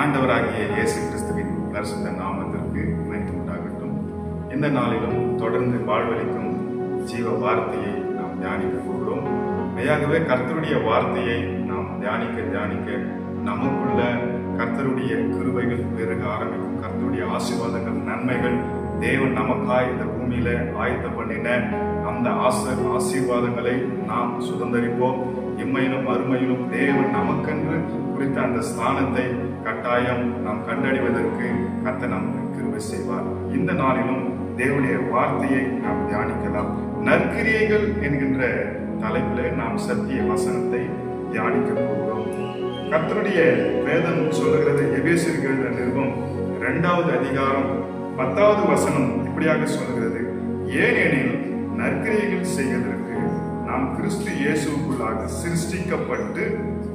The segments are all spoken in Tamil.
ஆண்டவராகிய இயேசு கிறிஸ்துவின் பரிசுத்த நாமத்திற்கு மகிமை உண்டாகட்டும். இந்த நாளிலும் தொடர்ந்து வாழ்வளிக்கும் ஜீவ வார்த்தையை நாம் தியானிக்க போகிறோம். மெய்யாகவே கர்த்தருடைய வார்த்தையை நாம் தியானிக்க தியானிக்க நமக்குள்ள கர்த்தருடைய கிருவைகள் பெருக ஆரம்பிக்கும். கர்த்தருடைய ஆசீர்வாதங்கள் நன்மைகள் தேவன் நமக்காய் இந்த பூமியில ஆயத்தம் பண்ணின அந்த ஆச ஆசீர்வாதங்களை நாம் சுதந்தரிப்போம். இம்மையிலும் அருமையிலும் தேவன் நமக்கென்று குறித்த அந்த ஸ்தானத்தை கட்டாயம் நாம் கண்டடைவதற்கு கத்த நமக்கு கிருபை செய்வார். இந்த நாளிலும் தேவனுடைய வார்த்தையை நாம் தியானிக்கலாம். நற்கிரியைகள் என்கின்ற தலைப்பில் நாம் சத்திய வசனத்தை தியானிக்க போகிறோம். கத்தருடைய வேதம் சொல்லுகிறது எபேசியர்கள் நிறுவம் இரண்டாவது அதிகாரம் பத்தாவது வசனம் இப்படியாக சொல்கிறது ஏனெனில் நற்கிரியைகள் செய்வதற்கு நாம் கிறிஸ்து இயேசுக்குள்ளாக சிருஷ்டிக்கப்பட்டு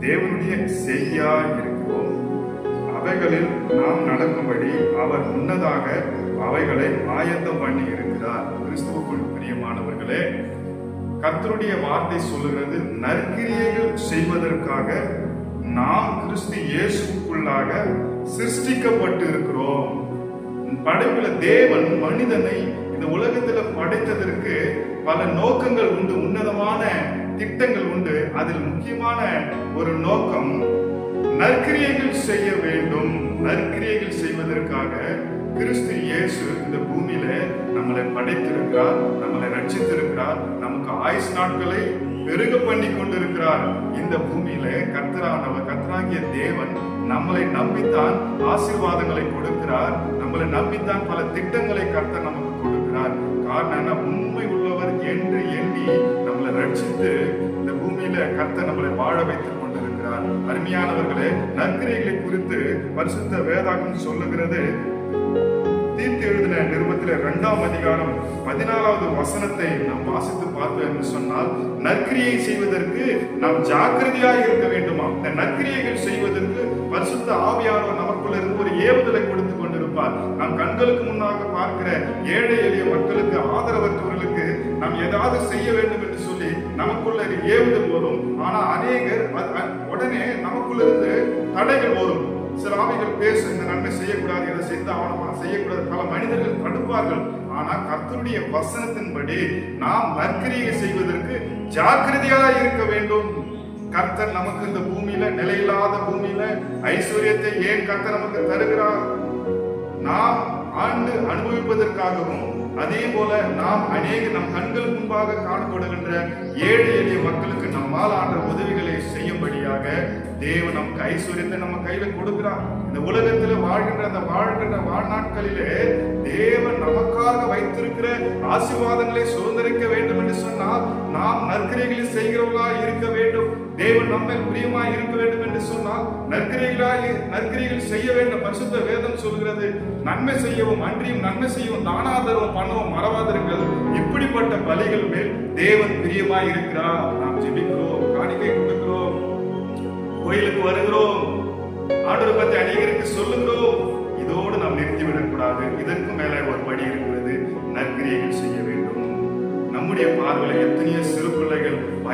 தேவனுடைய செய்யா இருக்கிறோம் அவைகளில் நாம் நடக்கும்படி அவர் முன்னதாக அவைகளை ஆயத்தம் பண்ணி இருக்கிறார் கிறிஸ்துவுக்குள் பிரியமானவர்களே கர்த்தருடைய வார்த்தை சொல்லுகிறது நற்கிரியைகள் செய்வதற்காக நாம் கிறிஸ்து இயேசுக்குள்ளாக சிருஷ்டிக்கப்பட்டு இருக்கிறோம் படைப்புல தேவன் மனிதனை இந்த உலகத்துல படைத்ததற்கு பல நோக்கங்கள் உண்டு உன்னதமான திட்டங்கள் உண்டு. அதில் முக்கியமான ஒரு நோக்கம் நற்கிரியைகள் செய்ய வேண்டும். நற்கிரியைகள் செய்வதற்காக கிறிஸ்து இயேசு இந்த பூமியில நம்மளை படைத்திருக்கிறார் நம்மளை ரட்சித்திருக்கிறார் நமக்கு ஆயுஸ் நாட்களை பெருக பண்ணி கொண்டிருக்கிறார். இந்த பூமியில கர்த்தரானவர் கர்த்தராகிய தேவன் நம்மளை நம்பித்தான் ஆசீர்வாதங்களை கொடுக்கிறார். நம்மளை நம்பித்தான் பல திட்டங்களை கர்த்தர் நமக்கு கொடுக்கிறார். காரணம் என்ன? உண்மை உள்ளவர் என்று எண்ணி நம்மளை ரட்சித்து இந்த பூமியில கர்த்தர் நம்மளை வாழ வைத்து கொண்டிருக்கிறார் அருமையானவர்களே நற்கிரைகளை குறித்து பரிசுத்த வேதாகம் சொல்லுகிறது. தீர்த்து எழுதின நிறுவத்தில இரண்டாம் அதிகாரம் பதினாலாவது வசனத்தை நாம் வாசித்து பார்த்தோம் என்று சொன்னால் நற்கிரியை செய்வதற்கு நாம் ஜாக்கிரதையாக இருக்க வேண்டுமா இந்த நற்கிரியைகள் செய்வதற்கு பரிசுத்த ஆவியானவர் நமக்குள்ள இருந்து ஒரு ஏவுதலை கொடுத்து கொண்டிருப்பார். நம் கண்களுக்கு முன்னாக பார்க்கிற ஏழை எளிய மக்களுக்கு ஆதரவற்றவர்களுக்கு நாம் ஏதாவது செய்ய வேண்டும் என்று சொல்லி நமக்குள்ள ஏவுதல் வரும் ஆனா அநேகர் உடனே நமக்குள்ள இருந்து தடைகள் வரும் சில ஆவிகள் பேசு இந்த நன்மை செய்யக்கூடாது இதை செய்து ஆவணமா செய்யக்கூடாது. பல மனிதர்கள் தடுப்பார்கள். ஆனா கர்த்தருடைய வசனத்தின்படி நாம் நற்கிரியை செய்வதற்கு ஜாக்கிரதையாக இருக்க வேண்டும். கர்த்தர் நமக்கு இந்த பூமியில நிலையில்லாத பூமியில ஐஸ்வர்யத்தை ஏன் கர்த்தர் நமக்கு தருகிறார்? நாம் ஆண்டு அனுபவிப்பதற்காகவும் அதே போல நாம் அநேக நம் கண்கள் முன்பாக காணப்படுகின்ற ஏழை எளிய மக்களுக்கு நம்மால் ஆன்ற உதவிகளை செய்யும்படியாக தேவன் நமக்கு ஐஸ்வர்யத்தை நம்ம கையில கொடுக்கிறார். இந்த உலகத்துல வாழ்கின்ற அந்த வாழ்கின்ற வாழ்நாட்களிலே தேவன் நமக்காக வைத்திருக்கிற ஆசீர்வாதங்களை சுதந்திரிக்க வேண்டும் என்று சொன்னால் நாம் நற்கிரைகளை செய்கிறவர்களாக இருக்க வேண்டும். தேவன் நம்மை பிரியமாய் இருக்க வேண்டும் என்று சொன்னால் நற்கிரைகளாய் நற்கிரைகள் செய்ய வேண்டும். பரிசுத்த வேதம் சொல்கிறது நன்மை செய்யவும் அன்றியும் நன்மை செய்யவும் தானாதரவும் பண்ணவும் மறவாதிருங்கள். இப்படிப்பட்ட பலிகள் மேல் தேவன் பிரியமாய் இருக்கிறார். நாம் ஜெபிக்கிறோம் காணிக்கை கொடுக்கிறோம் கோயிலுக்கு வருகிறோம் ஆண்டவர் பற்றி அநேகருக்கு சொல்லுகிறோம். இதோடு நாம் நிறுத்திவிடக் கூடாது இதற்கு மேல ஒரு படி இருக்கிறது நற்கிரியைகள் செய்ய வேண்டும். நம்முடைய பார்வையில் எத்தனையோ சிறு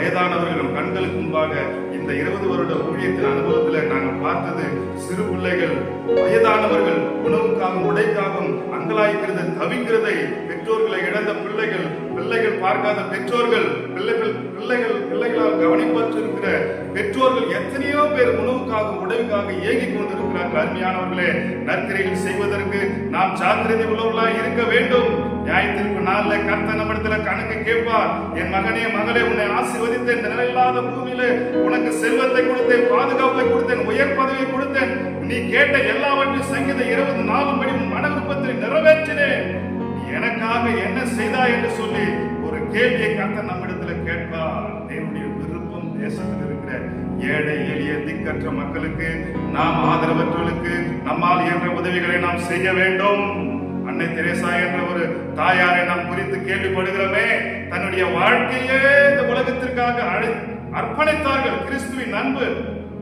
வயதானவர்களும் கண்களுக்கு முன்பாக இந்த இருபது வருட ஊழியத்தின் அனுபவத்தில் நாங்கள் பார்த்தது சிறு பிள்ளைகள் வயதானவர்கள் உணவுக்காகவும் உடைக்காகவும் அங்கலாய்க்கிறது தவிக்கிறதை பெற்றோர்களை இழந்த பிள்ளைகள் பிள்ளைகள் பார்க்காத பெற்றோர்கள் பிள்ளைகள் பிள்ளைகள் பிள்ளைகளால் கவனிப்பற்றிருக்கிற பெற்றோர்கள் எத்தனையோ பேர் உணவுக்காக உடவுக்காக ஏங்கிக் கொண்டிருக்கிறார்கள். அருமையானவர்களே நற்கரையில் செய்வதற்கு நாம் ஜாக்கிரதை உள்ளவர்களாய் இருக்க வேண்டும். நியாயத்திற்கு நாள்ல கர்த்த நம்மிடத்துல கணக்கு கேட்பார். என் மகனே மகளே உன்னை ஆசீர்வதித்தேன். நிலையில்லாத பூமியில உனக்கு செல்வத்தை கொடுத்தேன் பாதுகாப்பை கொடுத்தேன் உயர் பதவியை கொடுத்தேன். நீ கேட்ட எல்லாவற்றையும் சங்கீத இருபது நாலு படி உன் மன விருப்பத்தை நிறைவேற்றினேன். எனக்காக என்ன செய்தா என்று சொல்லி ஒரு கேள்வியை கர்த்த நம்மிடத்துல கேட்பார். தேவனுடைய தேசத்தில் இருக்கிற ஏழை எளிய திக்கற்ற மக்களுக்கு நாம் ஆதரவற்றவர்களுக்கு நம்மால் இயன்ற உதவிகளை நாம் செய்ய வேண்டும். அன்னை தெரேசா என்ற ஒரு தாயாரை நாம் குறித்து கேள்விப்படுகிறோமே. தன்னுடைய வாழ்க்கையே இந்த உலகத்திற்காக அழை அர்ப்பணித்தார்கள் கிறிஸ்துவின் அன்பு.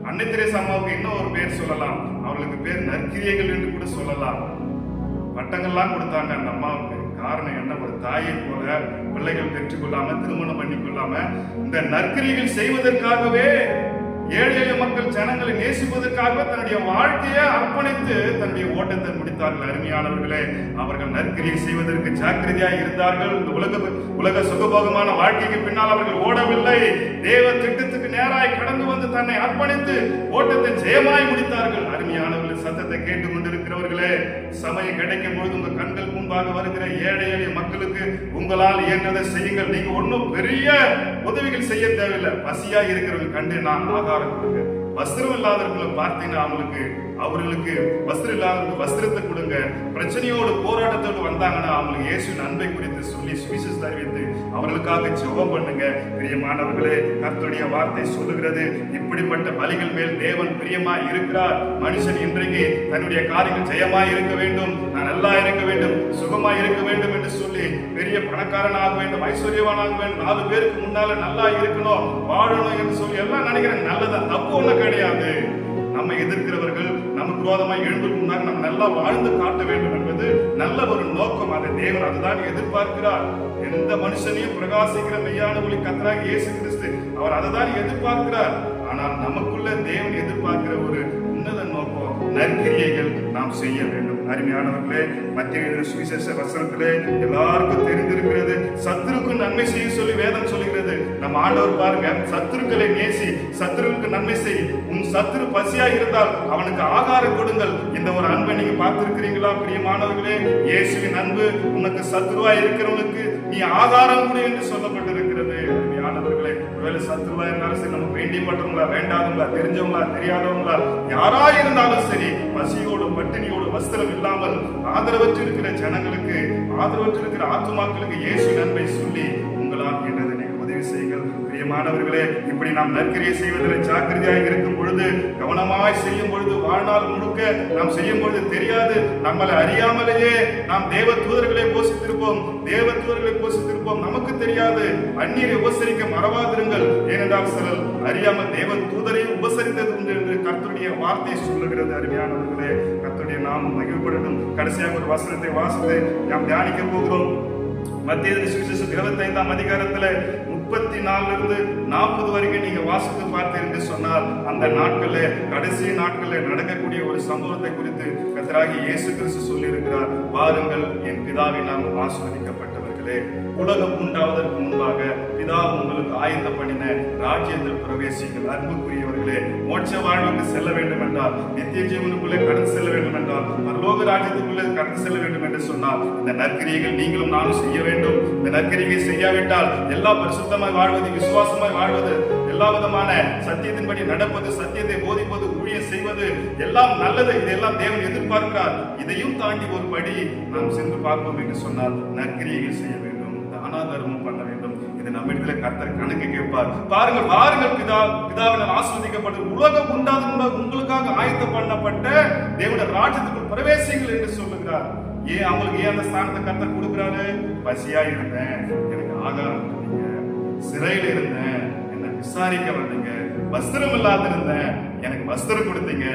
அன்னை தெரேசா அம்மாவுக்கு இன்னும் ஒரு பேர் சொல்லலாம். அவர்களுக்கு பேர் நற்கிரியைகள் என்று கூட சொல்லலாம். பட்டங்கள்லாம் கொடுத்தாங்க அந்த அம்மாவுக்கு. காரணம் என்ன? ஒரு தாயை போல பிள்ளைகள் பெற்றுக்கொள்ளாம திருமணம் பண்ணி கொள்ளாம இந்த நற்கிரிகள் செய்வதற்காகவே ஏழை எளிய மக்கள் ஜனங்களை நேசிப்பதற்காக தன்னுடைய வாழ்க்கையை அர்ப்பணித்து தன்னுடைய ஓட்டத்தை முடித்தார்கள். அருமையானவர்களே அவர்கள் நற்கிரியை செய்வதற்கு ஜாக்கிரதையாக இருந்தார்கள். இந்த உலக உலக சுகபோகமான வாழ்க்கைக்கு பின்னால் அவர்கள் ஓடவில்லை. தேவ திட்டத்துக்கு நேராய் கடந்து வந்து தன்னை அர்ப்பணித்து ஓட்டத்தை ஜெயமாய் முடித்தார்கள். அருமையானவர்கள் சத்தத்தை கேட்டு கொண்டிருக்கிறவர்களே சமயம் கிடைக்கும் பொழுது உங்க கண்கள் முன்பாக வருகிற ஏழை எளிய மக்களுக்கு உங்களால் இயன்றதை செய்யுங்கள். நீங்க ஒன்றும் பெரிய உதவிகள் செய்ய தேவையில்லை. பசியா இருக்கிறவங்க கண்டு நான் ஆகாரம் கொடுங்க வஸ்திரம் இல்லாதவர்களை பார்த்தீங்கன்னா அவங்களுக்கு அவர்களுக்கு வஸ்திரம் இல்லாதவர்களுக்கு வஸ்திரத்தை கொடுங்க. பிரச்சனையோடு போராட்டத்தோடு வந்தாங்கன்னா அவங்களுக்கு இயேசு நன்மை குறித்து சொல்லி சுவிசஸ் அறிவித்து அவர்களுக்காக ஜெபம் பண்ணுங்க. பிரியமானவர்களே கர்த்தருடைய வார்த்தை சொல்லுகிறது. இப்படிப்பட்ட பலிகள் மேல் தேவன் பிரியமா இருக்கிறார். மனுஷன் இன்றைக்கு தன்னுடைய காரியங்கள் ஜெயமா இருக்க வேண்டும். நான் நல்லா இருக்க வேண்டும். சுகமா இருக்க வேண்டும் என்று சொல்லி பணக்காரனாக வேண்டும் ஐஸ்வர்யவானாக வேண்டும். நாலு பேருக்கு முன்னால நல்லா இருக்கணும் வாழணும் என்று சொல்லி எல்லாம் நினைக்கிறேன் நல்லதா தப்பு ஒண்ணு கிடையாது. நம்ம எதிர்க்கிறவர்கள் நமக்கு விரோதமாய் எழுந்துக்கு முன்னாடி நம்ம நல்லா வாழ்ந்து காட்ட வேண்டும் என்பது நல்ல ஒரு நோக்கம். அதை தேவன் அதுதான் எதிர்பார்க்கிறார். எந்த மனுஷனையும் பிரகாசிக்கிற மெய்யான ஒளி கத்தராக இயேசு கிறிஸ்து அவர் அதை தான் எதிர்பார்க்கிறார். ஆனால் நமக்குள்ள தேவன் எதிர்பார்க்கிற ஒரு உன்னத நோக்கம் நற்கிரியைகள் நாம் செய்ய வேண்டும். அருமையானவர்களே மத்திய சுவிசேஷ வசனத்திலே எல்லாருக்கும் தெரிந்திருக்கிறது. சத்துருக்கும் நன்மை செய்ய சொல்லி வேதம் சொல்லுகிறது. நம்ம ஆண்டவர் பாருங்க சத்துருக்களை நேசி சத்துருவுக்கு நன்மை செய். உன் சத்துரு பசியா இருந்தால் அவனுக்கு ஆகாரம் கொடுங்கள். இந்த ஒரு அன்பை நீங்க பார்த்திருக்கிறீங்களா பிரியமானவர்களே? இயேசுவின் அன்பு உனக்கு சத்துருவா இருக்கிறவனுக்கு நீ ஆகாரம் கொடு என்று சொல்லப்பட்டிருக்கிறது. ஒருவேளை சத்துருவா இருந்தாலும் சரி நமக்கு வேண்டியப்பட்டவங்களா வேண்டாதவங்களா தெரிஞ்சவங்களா தெரியாதவங்களா யாரா இருந்தாலும் சரி பசியோடு பட்டினியோடு வஸ்திரம் இல்லாமல் ஆதரவற்று இருக்கிற ஜனங்களுக்கு ஆதரவற்று இருக்கிற ஆத்துமாக்களுக்கு இயேசு நன்மை சொல்லி உங்களால் என்றதை உதவி செய்யுங்கள். பிரியமானவர்களே இப்படி நாம் நற்கிரியை செய்வதில் ஜாக்கிரதையாக இருக்கும் பொழுது கவனமாய் செய்யும் பொழுது வாழ்நாள் முழுக்க நாம் செய்யும் பொழுது தெரியாது. நம்மளை அறியாமலேயே நாம் தேவ தூதர்களை போஷித்திருப்போம். தேவ தூதர்களை போஷித்திருப்போம். நமக்கு தெரியாது. அந்நியரை உபசரிக்க மறவாதிருங்கள். ஏனென்றால் சிலர் அறியாமல் தேவ தூதரை உபசரித்தது உண்டு என்று கர்த்தருடைய வார்த்தை சொல்லுகிறது. அருமையானவர்களே கர்த்தருடைய நாம் மகிழ்வுபடணும் கடைசியாக ஒரு வசனத்தை வாசித்து நாம் தியானிக்க போகிறோம். மத்திய சுவிசேஷம் இருபத்தி ஐந்தாம் அதிகாரத்துல முப்பத்தி நாலுலேருந்து நாற்பது வரைக்கும் நீங்கள் வாசித்து பார்த்தீர்கள் என்று சொன்னால் அந்த நாட்களில் கடைசி நாட்களில் நடக்கக்கூடிய ஒரு சம்பவத்தை குறித்து கத்தராகி இயேசு கிறிஸ்து சொல்லியிருக்கிறார். வாருங்கள் என் பிதாவினால் ஆஸ்வதிக்கப்பட்டவர்களே உலகம் உண்டாவதற்கு முன்பாக பிதா உங்களுக்கு ஆயத்த பண்ணின ராஜ்யத்தில் பிரவேசிங்கள் அன்புக்குரியவர்களே மோட்ச வாழ்வுக்கு செல்ல வேண்டும் என்றால் நித்திய ஜீவனுக்குள்ளே கடந்து செல்ல வேண்டும் என்றால் பரலோக ராஜ்யத்துக்குள்ளே கடந்து செல்ல வேண்டும் என்று சொன்னால் இந்த நற்கிரியைகள் நீங்களும் நானும் செய்ய வேண்டும். இந்த நற்கிரியை செய்யாவிட்டால் எல்லா பரிசுத்தமாய் வாழ்வது விசுவாசமாய் வாழ்வது எல்லா விதமான சத்தியத்தின்படி நடப்பது சத்தியத்தை போதிப்பது ஊழியம் செய்வது எல்லாம் நல்லது. இதெல்லாம் தேவன் எதிர்பார்க்கிறார். இதையும் தாண்டி ஒரு படி நாம் சென்று பார்ப்போம் என்று சொன்னால் நற்கிரியைகள் செய்ய வேண்டும். தானா தர்மம் பண்ண வேண்டும். இது நம்மிடத்துல கர்த்தர் கணக்கு கேட்பார். பாருங்கள் வாருங்கள் பிதா பிதாவினால் ஆஸ்வதிக்கப்பட்டு உலகம் உண்டாது உங்களுக்காக ஆயத்தம் பண்ணப்பட்ட தேவனுடைய ராஜ்யத்துக்குள் பிரவேசிங்கள் என்று சொல்லுகிறார். ஏன் அவங்களுக்கு ஏன் அந்த ஸ்தானத்தை கர்த்தர் கொடுக்குறாரு? பசியா இருந்தேன். எனக்கு ஆகாரம் சிறையில் சிறையில இருந்தேன். விசாரிக்க வந்தீங்க. வஸ்திரம் இல்லாத இருந்தேன் எனக்கு வஸ்திரம் கொடுத்தீங்க.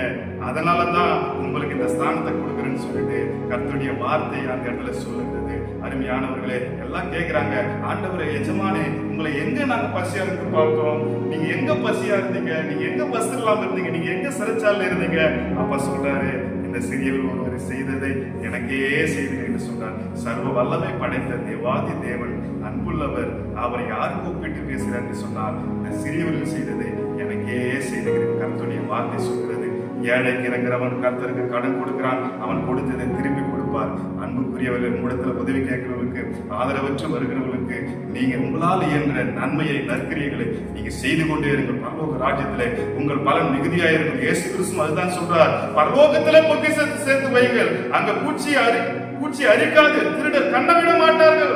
அதனால தான் உங்களுக்கு இந்த ஸ்தானத்தை கொடுக்குறேன்னு சொல்லிட்டு கர்த்தருடைய வார்த்தை அந்த இடத்துல சொல்லுகிறது அருமையானவர்களே எல்லாம் கேட்குறாங்க ஆண்டவரே எஜமானே உங்களை எங்க நாங்க பசியா இருந்து பார்த்தோம் நீங்க எங்க பசியா இருந்தீங்க? நீங்க எங்க வஸ்திரம் இல்லாம இருந்தீங்க? நீங்க எங்க சிறைச்சாலையில இருந்தீங்க? அப்பா சொல்றாரு இந்த ஒருவர் செய்ததை எனக்கே செய்தீர்கள் என்று சொன்னார். சர்வ வல்லமை படைத்த தேவாதி தேவன் அன்புள்ளவர் அவரை யார் கூப்பிட்டு பேசுகிறார் என்று சொன்னார். இந்த சிறியவர்கள் செய்ததை எனக்கே செய்துகிறேன். கருத்துடைய வார்த்தை சொல்கிறது ஏழைக்கு இறங்குறவன் கர்த்தருக்கு கடன் கொடுக்கிறான். அவன் கொடுத்ததை திருப்பி கொடுப்பார் அன்புக்குரியவர்கள் மூடத்துல உதவி கேட்கிறவர்களுக்கு ஆதரவற்று வருகிறவர்களுக்கு நீங்க உங்களால் இயன்ற நன்மையை நற்கிரியர்களை நீங்க செய்து கொண்டே இருங்கள். பரலோக ராஜ்யத்தில் உங்கள் பலன் மிகுதியா இருக்கும். இயேசு கிறிஸ்து அதுதான் சொல்றார். பரலோகத்தில் பொக்கிஷத்தை சேர்த்து வைங்கள் அங்க பூச்சி அரி பூச்சி அரிக்காது. திருடர் கண்ணவிட மாட்டார்கள்.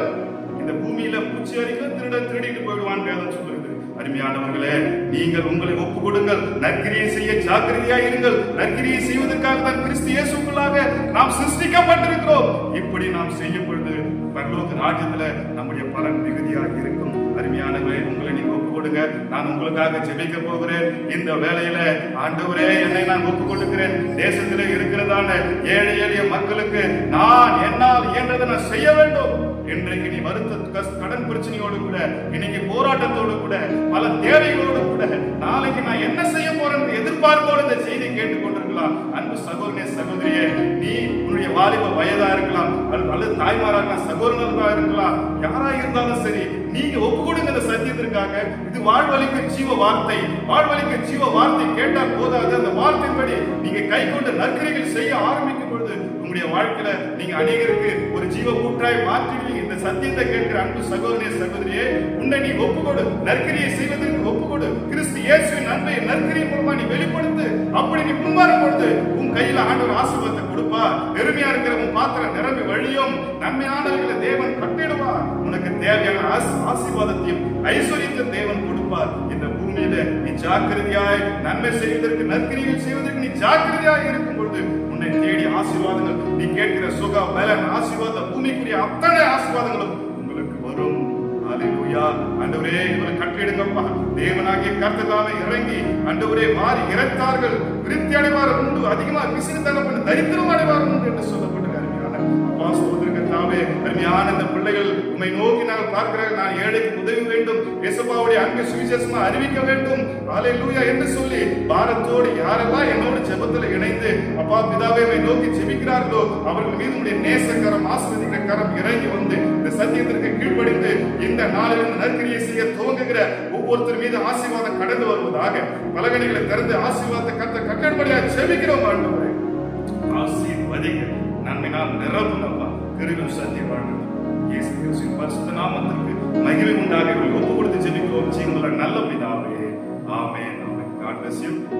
இந்த பூமியில பூச்சி அரிக்க திருடன் திருடிட்டு போயிடுவான் வேதம் சொல்லுது. அருமையானவர்களே நீங்கள் உங்களை ஒப்பு கொடுங்கள் நற்கிரியை செய்ய ஜாக்கிரதையா இருங்கள். நற்கிரியை செய்வதற்காக தான் கிறிஸ்து இயேசுக்குள்ளாக நாம் சிருஷ்டிக்கப்பட்டிருக்கிறோம். இப்படி நாம் செய்யும் பொழுது பரலோக ராஜ்யத்துல நம்முடைய பலன் மிகுதியாக இருக்கும். அருமையானவர்களே உங்களை நீங்க ஒப்பு கொடுங்க நான் உங்களுக்காக ஜெபிக்க போகிறேன். இந்த வேலையில ஆண்டவரே என்னை நான் ஒப்பு கொடுக்கிறேன் தேசத்திலே இருக்கிறதான ஏழை எளிய மக்களுக்கு நான் என்னால் இயன்றதை நான் செய்ய வேண்டும். இன்றைக்கு நீ வருத்த கடன் பிரச்சனையோடு கூட இன்னைக்கு போராட்டத்தோடு கூட பல தேவைகளோடு கூட நாளைக்கு நான் என்ன செய்ய போறேன் எதிர்பார்ப்போடு இந்த செய்தி கேட்டுக்கொண்டிருக்கலாம் அன்பு சகோதரே சகோதரியே நீ உன்னுடைய வாலிப வயதா இருக்கலாம் அல்லது தாய்மாராக இருக்கலாம் சகோதரர்களா இருக்கலாம் யாரா இருந்தாலும் சரி நீங்க ஒப்பு கொடுங்க இந்த சத்தியத்திற்காக இது வாழ்வழிக்க ஜீவ வார்த்தை வாழ்வழிக்க ஜீவ வார்த்தை கேட்டால் போதாது. அந்த வார்த்தைப்படி நீங்க கை கொண்டு நற்கரைகள் செய்ய ஆரம்பிக்கும் பொழுது உங்களுடைய வாழ்க்கையில நீங்க அநேகருக்கு ஒரு ஜீவ கூற்றாய் மாற்றுவீங்க இந்த சத்தியத்தை கேட்கிற அன்பு சகோதரிய சகோதரியே உன்னை நீ ஒப்பு கொடு நற்கரியை செய்வதற்கு ஒப்புக்கொடு. கிறிஸ்து இயேசுவின் நன்மை நற்கரியை மூலமா நீ வெளிப்படுத்து. அப்படி நீ முன்வரும் பொழுது உன் கையில ஆண்டவர் ஆசீர்வாதத்தை கொடுப்பா பெருமையா இருக்கிற உன் பாத்திரம் நிரம்பி வழியும். நன்மையானவர்களை தேவன் கட்டிடுவார். உனக்கு தேவையான ஆசீர்வாதத்தையும் ஐஸ்வர்யத்தையும் தேவன் கொடுப்பார். இந்த பூமியில நீ ஜாக்கிரதையாய் நன்மை செய்வதற்கு நற்கிரிகள் செய்வதற்கு நீ ஜாக்கிரதையாய் இருக்கும் பொழுது உன்னை தேடி ஆசீர்வாதங்கள் நீ கேட்கிற சுக பலன் ஆசீர்வாத பூமிக்குரிய அத்தனை ஆசீர்வாதங்களும் உங்களுக்கு வரும். ஹalleluya அண்டவரே இவரை கட்டிடுங்கப்பா. தேவனாகிய கர்த்ததாவே இறங்கி அண்டவரே மாறி இறந்தார்கள் விருத்தி அடைவார் உண்டு. அதிகமா விசிறு தகப்பன் தரித்திரம் அடைவார் உண்டு என்று சொல்லப்பட்டு தாவே அருமையான இந்த பிள்ளைகள் உண்மை நோக்கி நாங்கள் பார்க்கிறார்கள். நான் ஏழைக்கு உதவி வேண்டும். இயேசுபாவுடைய அன்பு சுவிசேஷமா அறிவிக்க வேண்டும். ஹalleluya என்று சொல்லி பாரத்தோடு யாரெல்லாம் என்னோட ஜெபத்தில் இணைந்து அப்பா பிதாவே உம்மை நோக்கி ஜெபிக்கிறார்களோ அவர்கள் மீது உடைய நேசக்கரம் ஆசிரியர் கரம் இறங்கி வந்து இந்த சத்தியத்திற்கு கீழ்ப்படிந்து இந்த நாளிலிருந்து நற்கிரியை செய்ய துவங்குகிற ஒவ்வொருத்தர் மீது ஆசீர்வாதம் கடந்து வருவதாக பலகணிகளை திறந்து ஆசீர்வாதத்தை கத்த கட்டன்படியாக ஜெபிக்கிறோம் ஆண்டவரே. ஆசீர்வதிங்க. நன்மைனால் நிரப்புங்கப்பா கிருபை சத்தியம் வாழ்க்கை இயேசு கிறிஸ்துவின் பரிசுத்த நாமத்திற்கு மகிழ்வு உண்டாக ஒப்பு கொடுத்து ஜெபிக்கிறோம். ஜீவனுள்ள நல்ல பிதாவே. ஆமே ஆமென். God bless you.